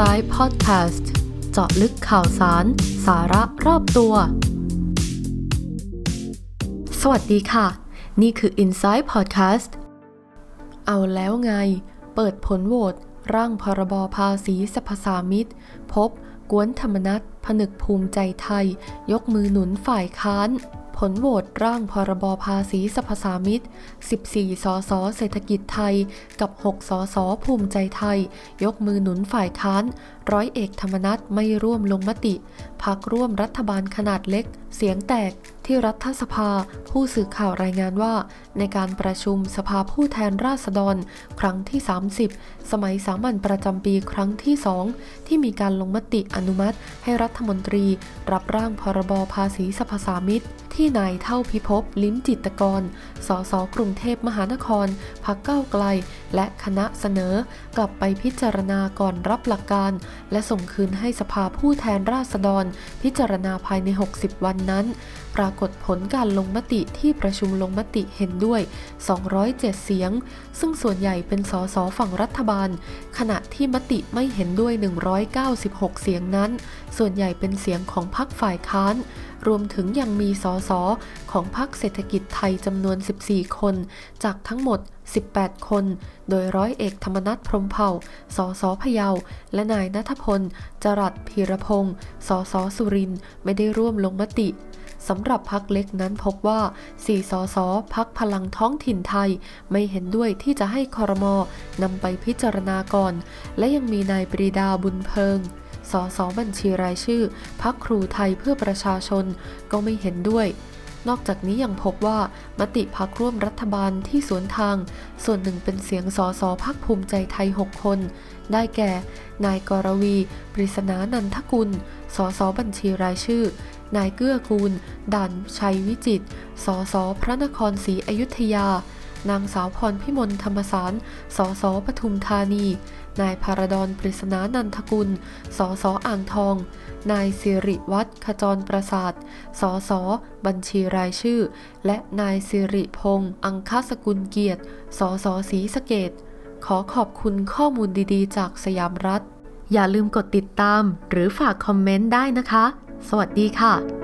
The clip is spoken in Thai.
Inside Podcast เจาะลึกข่าวสาร สาระรอบตัว สวัสดีค่ะ นี่คือ Inside Podcast เอาแล้วไง เปิดผลโหวตร่างพรบภาษีสรรพสามิตพบ กวนธรรมนัฐผนึกภูมิใจไทย ยกมือหนุนฝ่ายค้าน ผลโหวตร่างพรบภาษีสรรพสามิต 14 สส เศรษฐกิจไทย กับ 6 สส ภูมิใจไทย ยกมือหนุนฝ่ายค้าน ร้อยเอกธรรมนัฐไม่ร่วมลงมติ พักร่วมรัฐบาลขนาดเล็ก เสียงแตกที่รัฐสภา ผู้สื่อข่าวรายงานว่า ในการประชุมสภาผู้แทนราษฎร ครั้งที่ 30 สมัยสามัญประจำปีครั้งที่ 2 ที่มีการลงมติอนุมัติ ให้รัฐมนตรี รับร่างพรบภาษีสรรพสามิตที่นายเท่าพิภพลิ้มจิตกร สสกรุงเทพมหานคร พักเก้าไกล และคณะเสนอ กลับไปพิจารณาก่อนรับหลักการ และส่งคืนให้สภาผู้แทนราษฎร พิจารณาภายใน 60 วันนั้นปรากฏผลการลงมติที่ประชุมลงมติเห็นด้วย 207 เสียง ซึ่งส่วนใหญ่เป็นสสฝั่งรัฐบาล ขณะที่มติไม่เห็นด้วย 196 เสียงนั้น ส่วนใหญ่เป็นเสียงของพรรคฝ่ายค้าน รวมถึงยังมีสสของพรรคเศรษฐกิจไทยจำนวน 14 คน จากทั้งหมด 18 คน โดยร้อยเอกธรรมนัฐพรมเผ่า สสพะเยา และนายนัทพล จรัสพีรพงศ์ สสสุรินทร์ไม่ได้ร่วมลงมติ สำหรับพักเล็กนั้นพบว่า4สสพักพลังท้องถิ่นไทย ไม่เห็นด้วยที่จะให้คอรมอนำไปพิจารณาก่อน และยังมีนายปรีดาบุญเพิงสสบัญชีรายชื่อ พักครูไทยเพื่อประชาชนก็ไม่เห็นด้วยนอกจากนี้ยังพบว่ามติพักร่วมรัฐบาลที่สวนทาง ส่วนหนึ่งเป็นเสียงสสพักภูมิใจไทย 6 คน ได้แก่ นายกรวี ปริศนานันทกุล สสบัญชีรายชื่อ นายเกื้อกูล ดัน ชัยวิจิตรสสพระนครศรีอยุธยา นางสาวพรพิมลธรรมสาร สสปทุมธานี นายพารดอนปริศนานันทกุล สสอ่างทอง นายสิริวัฒน์ขจรประสาท สสบัญชีรายชื่อ และนายสิริพงษ์อังคสกุลเกียรติ สสศรีสเกดขอขอบคุณข้อมูลดีๆ จากสยามรัฐ อย่าลืมกดติดตามหรือฝากคอมเมนต์ได้นะคะ สวัสดีค่ะ